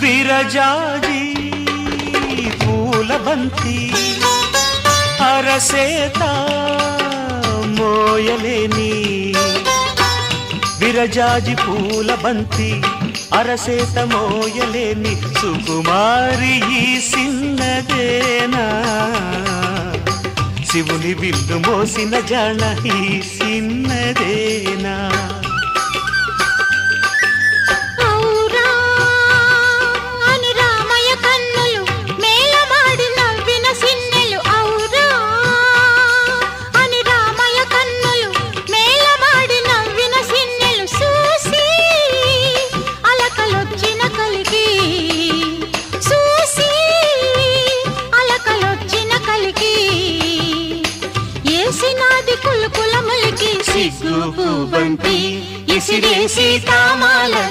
విరజాజి పూలవంతి అరసేత మోయలేని విరజాజి పూలబంతి అరసేత మోయలేని సుకుమారి ఈ సిన్నదేనా? శివుని విల్లు మోసిన జన ఈ సిన్నదేనా? ఏసినాది కులుకుల ములికి సిగ్గు బంతి ఇసిరేసి కామాలొచ్చి